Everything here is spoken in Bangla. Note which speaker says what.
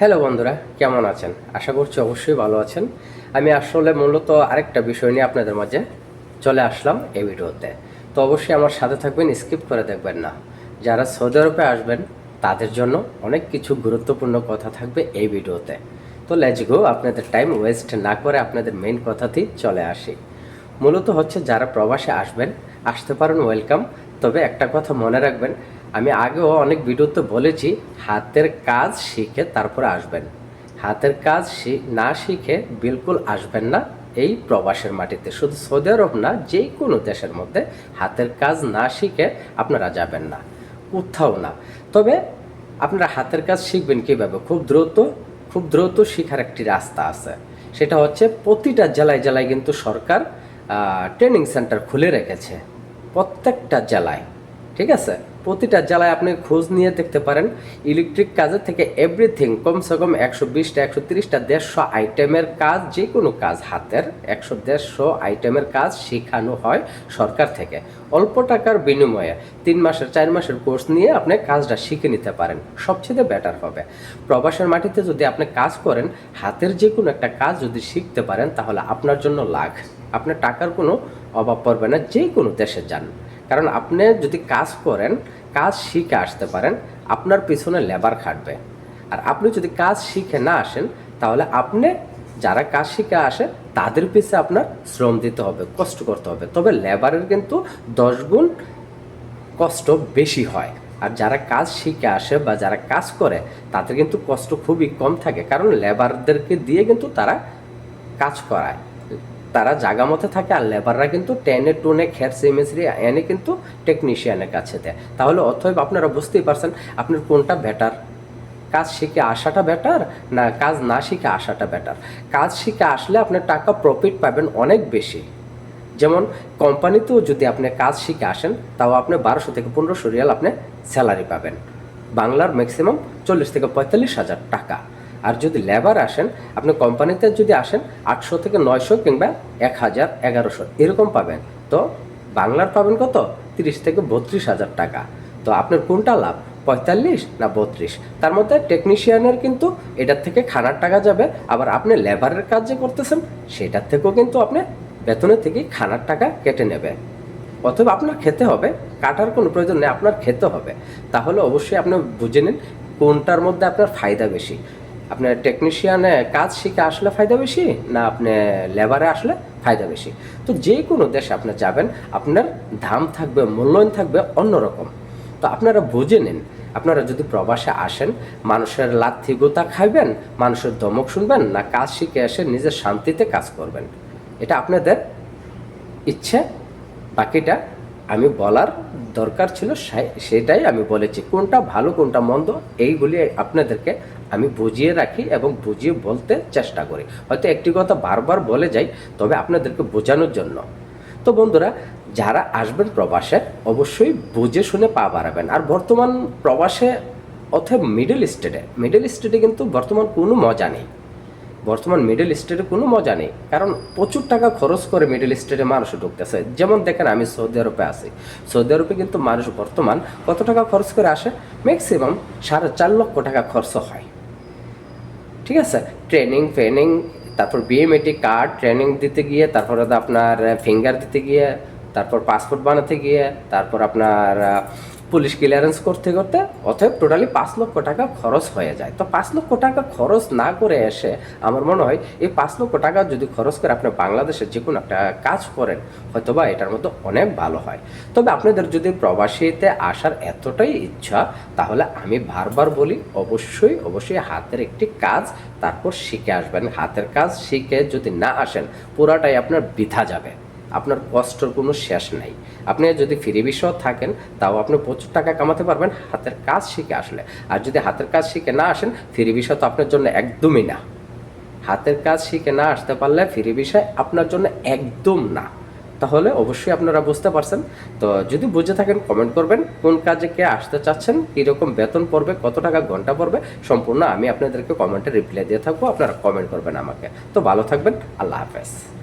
Speaker 1: হ্যালো বন্ধুরা, কেমন আছেন? আশা করছি অবশ্যই ভালো আছেন। আমি আসলে মূলত আরেকটা বিষয় নিয়ে আপনাদের মাঝে চলে আসলাম এই ভিডিওতে। তো অবশ্যই আমার সাথে থাকবেন, স্কিপ করে দেখবেন না। যারা সৌদি আরবে আসবেন, তাদের জন্য অনেক কিছু গুরুত্বপূর্ণ কথা থাকবে এই ভিডিওতে। তো লেটস গো আপনাদের টাইম ওয়েস্ট না করে আপনাদের মেইন কথাতেই চলে আসি। মূলত হচ্ছে যারা প্রবাসে আসবেন, আসতে পারেন ওয়েলকাম তবে একটা কথা মনে রাখবেন আমি আগেও অনেক ভিডিওতে বলেছি, হাতের কাজ শিখে তারপরে আসবেন। হাতের কাজ না শিখে বিলকুল আসবেন না এই প্রবাসের মাটিতে। শুধু সৌদি আরব না যে কোনো দেশের মধ্যে হাতের কাজ না শিখে আপনারা যাবেন না। কোথাও না। তবে আপনারা হাতের কাজ শিখবেন কীভাবে? খুব দ্রুত খুব দ্রুত শেখার একটি রাস্তা আছে। সেটা হচ্ছে প্রতিটা জেলায় জেলায় কিন্তু সরকার ট্রেনিং সেন্টার খুলে রেখেছে। প্রত্যেকটা জেলায়। ঠিক আছে? প্রতিটা জেলায় আপনি খোঁজ নিয়ে দেখতে পারেন ইলেকট্রিক কাজের থেকে এভরিথিং কমসে কম একশো বিশটা, একশো তিরিশটা, দেড়শো আইটেমের কাজ যে কোনো কাজ হাতের, একশো দেড়শো আইটেমের কাজ শেখানো হয় সরকার থেকে। অল্প টাকার বিনিময়ে তিন মাসের, চার মাসের কোর্স নিয়ে আপনি কাজটা শিখে নিতে পারেন, সবচেয়ে বেটার হবে। প্রবাসের মাটিতে যদি আপনি কাজ করেন, হাতের যে কোনো একটা কাজ যদি শিখতে পারেন, তাহলে আপনার জন্য লাখ। আপনার টাকার কোনো অভাব পড়বে না যে কোনো দেশে যান। কারণ আপনি যদি কাজ করেন, কাজ শিখে আসতে পারেন, আপনার পিছনে লেবার খাটবে। আর আপনি যদি কাজ শিখে না আসেন, তাহলে আপনি যারা কাজ শিখে আসে, তাদের পিছে আপনার শ্রম দিতে হবে, কষ্ট করতে হবে। তবে লেবারের কিন্তু দশ গুণ কষ্ট বেশি হয়। আর যারা কাজ শিখে আসে বা যারা কাজ করে, তাদের কিন্তু কষ্ট খুবই কম থাকে। কারণ লেবারদেরকে দিয়ে কিন্তু তারা কাজ করায়। তারা জাগা মতো থাকে আর লেবাররা কিন্তু টেনে টুনে খের সিমেসরি এনে কিন্তু টেকনিশিয়ানের কাছে দেয়। তাহলে অতএব আপনারা বুঝতেই পারছেন আপনার কোনটা বেটার কাজ শিখে আসাটা বেটার না কাজ না শিখে আসাটা বেটার কাজ শিখে আসলে আপনার টাকা প্রফিট পাবেন অনেক বেশি। যেমন কোম্পানিতেও যদি আপনি কাজ শিখে আসেন, তাও আপনি বারোশো থেকে পনেরোশো রিয়াল আপনি স্যালারি পাবেন। বাংলার ম্যাক্সিমাম চল্লিশ থেকে পঁয়তাল্লিশ হাজার টাকা। আর যদি লেবার আসেন, আপনি কোম্পানিতে যদি আসেন, আটশো থেকে নয়শো কিংবা এক হাজার এগারোশো, এরকম পাবেন। তো বাংলার পাবেন কত? তিরিশ থেকে বত্রিশ হাজার টাকা। তো আপনার কোনটা লাভ? পঁয়তাল্লিশ না বত্রিশ? তার মধ্যে টেকনিশিয়ানের কিন্তু এটার থেকে খানার টাকা যাবে, আবার আপনি লেবারের কাজ যে করতেছেন, সেটার থেকেও কিন্তু আপনি বেতনের থেকে খানার টাকা কেটে নেবে অথবা আপনার খেতে হবে, কাটার কোনো প্রয়োজন নেই, আপনার খেতে হবে। তাহলে অবশ্যই আপনি বুঝে নিন কোনটার মধ্যে আপনার ফায়দা বেশি। আপনার টেকনিশিয়ানে কাজ শিখে আসলে ফায়দা বেশি না আপনি লেবারে আসলে ফায়দা বেশি? তো যে কোনো দেশে আপনি যাবেন, আপনার দাম থাকবে, মূল্যায়ন থাকবে অন্যরকম। তো আপনারা বুঝে নিন, আপনারা যদি প্রবাসে আসেন, মানুষের লাথি গোতা খাইবেন, মানুষের দমক শুনবেন, না কাজ শিখে এসে নিজের শান্তিতে কাজ করবেন। এটা আপনাদের ইচ্ছে, বাকিটা আমি বলার দরকার ছিল সেটাই আমি বলেছি। কোনটা ভালো, কোনটা মন্দ, এইগুলি আপনাদেরকে আমি বুঝিয়ে রাখি এবং বুঝিয়ে বলতে চেষ্টা করি। হয়তো একটি কথা বারবার বলে যাই, তবে আপনাদেরকে বোঝানোর জন্য। তো বন্ধুরা, যারা আসবেন প্রবাসে, অবশ্যই বুঝে শুনে পা বাড়াবেন। আর বর্তমান প্রবাসে অথবা মিডল স্টেটে মিডল স্টেটে কিন্তু বর্তমান কোনো মজা নেই। বর্তমান মিডল স্টেটে কোনো মজা নেই। কারণ প্রচুর টাকা খরচ করে মিডল স্টেটে মানুষ ঢুকতেছে। যেমন দেখেন, আমি সৌদি আরবে আছি। সৌদি আরবে কিন্তু মানুষ বর্তমান কত টাকা খরচ করে আসে? ম্যাক্সিমাম সাড়ে চার লক্ষ টাকা খরচ হয়। ঠিক আছে? ট্রেনিং ফ্রেনিং তারপর বিএমএটি কার্ড ট্রেনিং দিতে গিয়ে, তারপরে আপনার ফিঙ্গার দিতে গিয়ে, তারপর পাসপোর্ট বানাতে গিয়ে, তারপর আপনার পুলিশ ক্লিয়ারেন্স করতে করতে অতএব টোটালি পাঁচ লক্ষ টাকা খরচ হয়ে যায়। তো পাঁচ লক্ষ টাকা খরচ না করে এসে আমার মনে হয় এই পাঁচ লক্ষ টাকা যদি খরচ করে আপনি বাংলাদেশে যে কোনো একটা কাজ করেন, হয়তোবা এটার মধ্যে অনেক ভালো হয়। তবে আপনাদের যদি প্রবাসীতে আসার এতটাই ইচ্ছা, তাহলে আমি বারবার বলি, অবশ্যই অবশ্যই হাতের একটি কাজ, তারপর শিখে আসবেন। হাতের কাজ শিখে যদি না আসেন, পুরাটাই আপনার বৃথা যাবে। আপনার কষ্টর কোনো শেষ নাই। আপনি যদি ফ্রি বিষয় থাকেন, তাও আপনি প্রচুর টাকা কামাতে পারবেন, হাতের কাজ শিখে আসলে। আর যদি হাতের কাজ শিখে না আসেন, ফ্রি বিষয় তো আপনার জন্য একদমই না। হাতের কাজ শিখে না আসতে পারলে ফ্রি বিষয় আপনার জন্য একদম না। তাহলে অবশ্যই আপনারা বুঝতে পারছেন। তো যদি বুঝে থাকেন কমেন্ট করবেন, কোন কাজে কে আসতে চাচ্ছেন, কীরকম বেতন পড়বে, কত টাকা ঘণ্টা পড়বে, সম্পূর্ণ আমি আপনাদেরকে কমেন্টে রিপ্লাই দিয়ে থাকব, আপনারা কমেন্ট করবেন আমাকে। তো ভালো থাকবেন, আল্লাহ হাফেজ।